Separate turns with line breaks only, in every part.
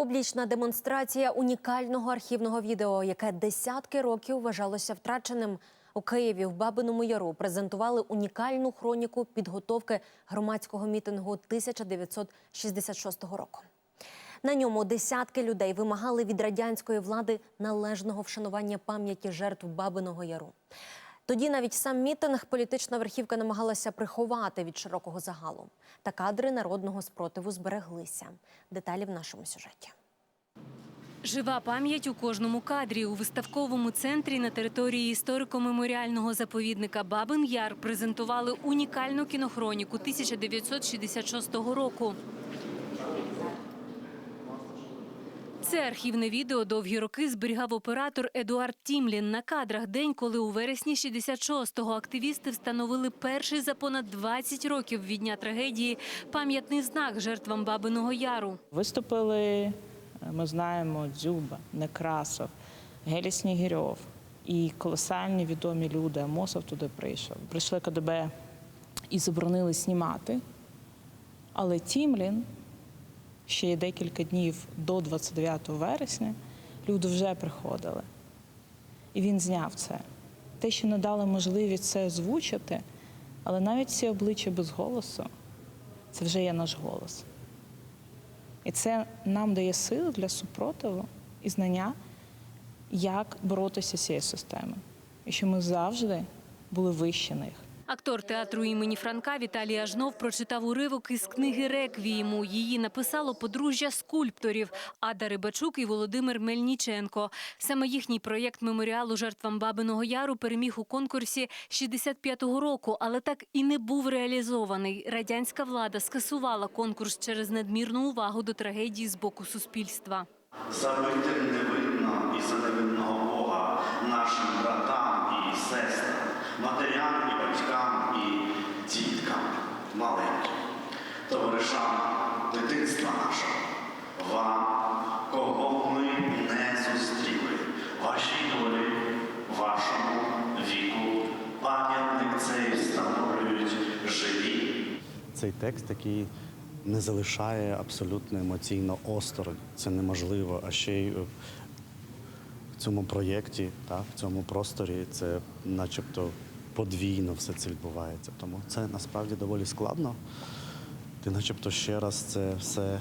Публічна демонстрація унікального архівного відео, яке десятки років вважалося втраченим. У Києві в Бабиному Яру презентували унікальну хроніку підготовки громадського мітингу 1966 року. На ньому десятки людей вимагали від радянської влади належного вшанування пам'яті жертв Бабиного Яру. Тоді навіть сам мітинг політична верхівка намагалася приховати від широкого загалу. Та кадри народного спротиву збереглися. Деталі в нашому сюжеті.
Жива пам'ять у кожному кадрі у виставковому центрі на території історико-меморіального заповідника Бабин Яр презентували унікальну кінохроніку 1966 року. Це архівне відео довгі роки зберігав оператор Едуард Тімлін на кадрах день, коли у вересні 66-го активісти встановили перший за понад 20 років від дня трагедії пам'ятний знак жертвам Бабиного Яру.
Виступили, е, ми знаємо, Дзюба, Некрасов, Гелі Снігирьов і колосальні відомі люди. Амосов туди прийшов. Прийшли КДБ і заборонили знімати. Але Тімлін ще є декілька днів до 29 вересня люди вже приходили. І він зняв це. Те, що не дали можливість це озвучити, але навіть ці обличчя без голосу це вже є наш голос. І це нам дає сили для супротиву і знання, як боротися з цією системою. І що ми завжди були вище них.
Актор театру імені Франка Віталій Ажнов прочитав уривок із книги Реквієму. Її написало подружжя скульпторів Ада Рибачук і Володимир Мельніченко. Саме їхній проєкт меморіалу жертвам Бабиного Яру переміг у конкурсі 65-го року, але так і не був реалізований. Радянська влада скасувала конкурс через надмірну увагу до трагедії з боку суспільства.
Забити невинно і за невинного Бога маленьким, товаришам дитинства нашого, вам, кого ми не зустріли, вашій долі, вашому віку, пам'ятник цей встановлюють живі.
цей текст, який не залишає абсолютно емоційно осторонь. Це неможливо. А ще й в цьому проєкті, в цьому просторі, це начебто подвійно все це відбувається. Тому це насправді доволі складно. Ти начебто ще раз це все е,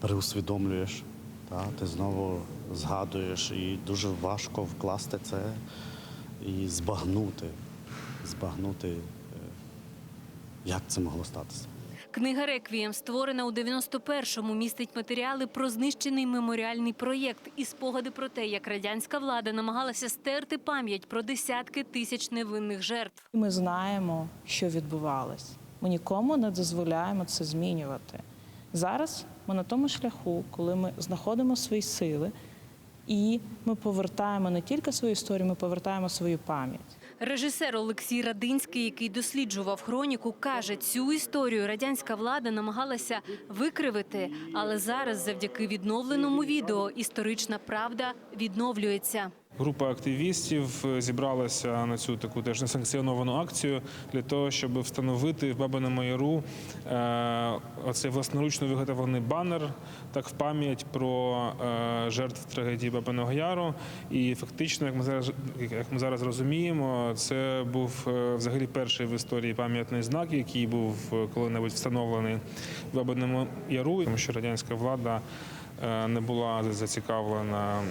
переусвідомлюєш. Та, ти знову згадуєш, і дуже важко вкласти це і збагнути, збагнути, е, як це могло статися.
Книга Реквієм, створена у 91-му, містить матеріали про знищений меморіальний проєкт і спогади про те, як радянська влада намагалася стерти пам'ять про десятки тисяч невинних жертв.
Ми знаємо, що відбувалось. Ми нікому не дозволяємо це змінювати. Зараз ми на тому шляху, коли ми знаходимо свої сили, і ми повертаємо не тільки свою історію, ми повертаємо свою пам'ять.
Режисер Олексій Радинський, який досліджував хроніку, каже, цю історію радянська влада намагалася викривити, але зараз, завдяки відновленому відео, історична правда відновлюється.
Група активістів е, зібралася на цю таку теж несанкціоновану акцію для того, щоб встановити в Бабиному Яру е, оцей власноручно виготовлений банер, так в пам'ять про е, жертв трагедії Бабиного Яру. І фактично, як ми зараз як ми зараз розуміємо, це був взагалі перший в історії пам'ятний знак, який був коли-небудь встановлений в Бабиному Яру, тому що радянська влада. Е, Не була зацікавлена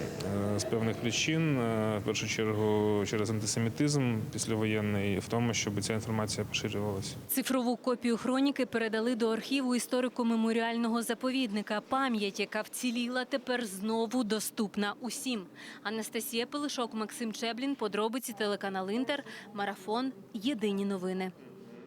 е, з певних причин, е, в першу чергу через антисемітизм післявоєнний, в тому, щоб ця інформація поширювалася.
Цифрову копію хроніки передали до архіву історико-меморіального заповідника. Пам'ять, яка вціліла, тепер знову доступна усім. Анастасія Пилишок, Максим Чеблін, подробиці телеканал Інтер, марафон. Єдині новини.